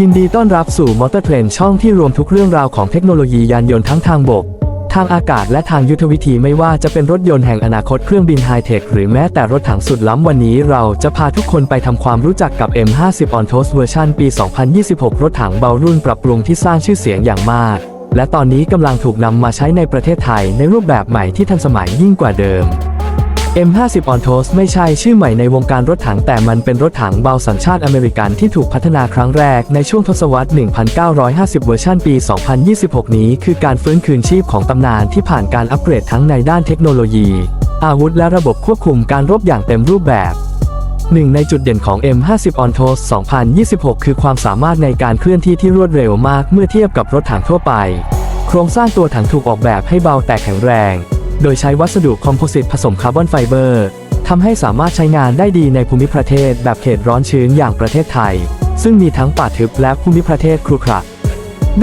ยินดีต้อนรับสู่มอเตอร์เทรนช่องที่รวมทุกเรื่องราวของเทคโนโลยียานยนต์ทั้งทางบก ทางอากาศและทางยุทธวิธีไม่ว่าจะเป็นรถยนต์แห่งอนาคตเครื่องบินไฮเทคหรือแม้แต่รถถังสุดล้ำวันนี้เราจะพาทุกคนไปทำความรู้จักกับ M50 On Toast เวอร์ชันปี 2026 รถถังเบารุ่นปรับปรุงที่สร้างชื่อเสียงอย่างมาก และตอนนี้กำลังถูกนำมาใช้ในประเทศไทยในรูปแบบใหม่ที่ทันสมัยยิ่งกว่าเดิม M50 On Toast ไม่ใช่ชื่อใหม่ในวงการรถถังแต่มันเป็นรถถังเบาสัญชาติอเมริกันที่ถูกพัฒนาครั้งแรกในช่วงทศวรรษ 1950 เวอร์ชันปี 2026 นี้คือการฟื้นคืนชีพของตำนานที่ผ่านการอัปเกรดทั้งในด้านเทคโนโลยี อาวุธและระบบควบคุมการรบอย่างเต็มรูปแบบหนึ่งในจุดเด่นของ M50 On Toast 2026 คือความสามารถในการเคลื่อนที่ที่รวดเร็วมากเมื่อเทียบกับรถถังทั่วไป โครงสร้างตัวถังถูกออกแบบให้เบาแต่แข็งแรง โดยใช้วัสดุคอมโพสิตผสมคาร์บอนไฟเบอร์ทำให้สามารถใช้งานได้ดีในภูมิประเทศแบบเขตร้อนชื้นอย่างประเทศไทย ซึ่งมีทั้งป่าทึบและภูมิประเทศครุขระ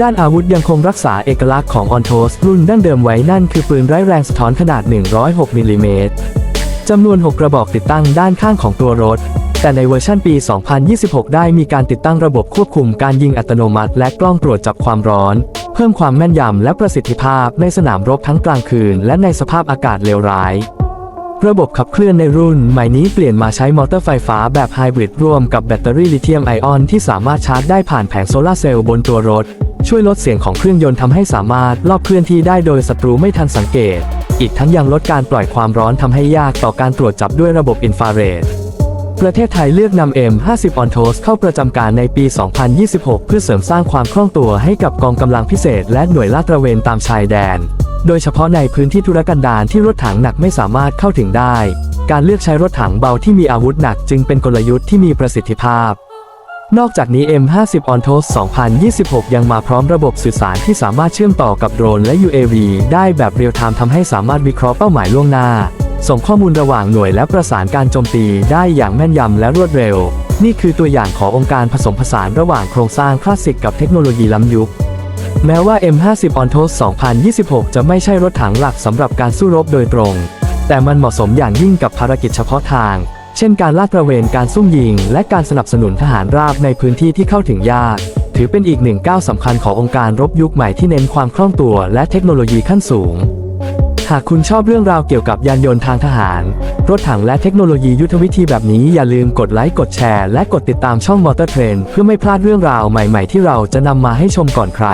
ด้านอาวุธยังคงรักษาเอกลักษณ์ของออนโทสรุ่นดั้งเดิมไว้นั่นคือปืนไร้แรงสะท้อนขนาด 106มิลลิเมตรจำนวน 6 กระบอกติดตั้งด้านข้างของตัวรถ แต่ในเวอร์ชันปี 2026 ได้มีการติดตั้งระบบควบคุมการยิงอัตโนมัติ และกล้องตรวจจับความร้อน เพิ่มความแม่นยำและประสิทธิภาพในสนามรบทั้งกลางคืน และในสภาพอากาศเลวร้าย ระบบขับเคลื่อนในรุ่นใหม่นี้เปลี่ยนมาใช้มอเตอร์ไฟฟ้าแบบไฮบริดร่วมกับแบตเตอรี่ลิเธียมไอออนที่สามารถชาร์จได้ผ่านแผงโซลาร์เซลล์บนตัวรถ ช่วยลดเสียงของเครื่องยนต์ทำให้สามารถลอบเคลื่อนที่ได้โดยศัตรูไม่ทันสังเกต อีกทั้งยังลดการปล่อยความร้อนทำให้ยากต่อการตรวจจับด้วยระบบอินฟราเรด ประเทศไทยเลือกนำ M50 On Toast เข้าประจำการในปี 2026 เพื่อเสริมสร้างความคล่องตัวให้กับกองกำลังพิเศษ และหน่วยลาดตระเวนตามชายแดน โดยเฉพาะในพื้นที่ธุรกันดารที่รถถังหนักไม่สามารถเข้าถึงได้ การเลือกใช้รถถังเบาที่มีอาวุธหนักจึงเป็นกลยุทธ์ที่มีประสิทธิภาพ นอกจากนี้ M50 On Toast 2026 ยังมาพร้อมระบบสื่อสารที่สามารถเชื่อมต่อกับโดรนและ UAV ได้แบบเรียลไทม์ทำให้สามารถวิเคราะห์เป้าหมายล่วงหน้า ส่งข้อมูลระหว่างหน่วยและประสานการโจมตีได้อย่างแม่นยำและรวดเร็ว นี่คือตัวอย่างขององค์การผสมผสานระหว่างโครงสร้างคลาสสิกกับเทคโนโลยีล้ำยุค แม้ว่า M50 Ontos 2026 จะไม่ใช่รถถังหลักสำหรับการสู้รบโดยตรง แต่มันเหมาะสมอย่างยิ่งกับภารกิจเฉพาะทาง เช่นการลาดตระเวนการซุ่มยิง และการสนับสนุนทหารราบในพื้นที่ที่เข้าถึงยากถือเป็นอีกหนึ่งก้าวสำคัญขององค์การรบยุคใหม่ที่เน้นความคล่องตัวและเทคโนโลยีขั้นสูง หากคุณชอบเรื่องราวเกี่ยวกับยานยนต์ทางทหาร รถถังและเทคโนโลยียุทธวิธีแบบนี้อย่าลืมกดไลค์กดแชร์และกดติดตามช่องมอเตอร์เทรนเพื่อไม่พลาดเรื่องราวใหม่ๆ ที่เราจะนำมาให้ชมก่อนใคร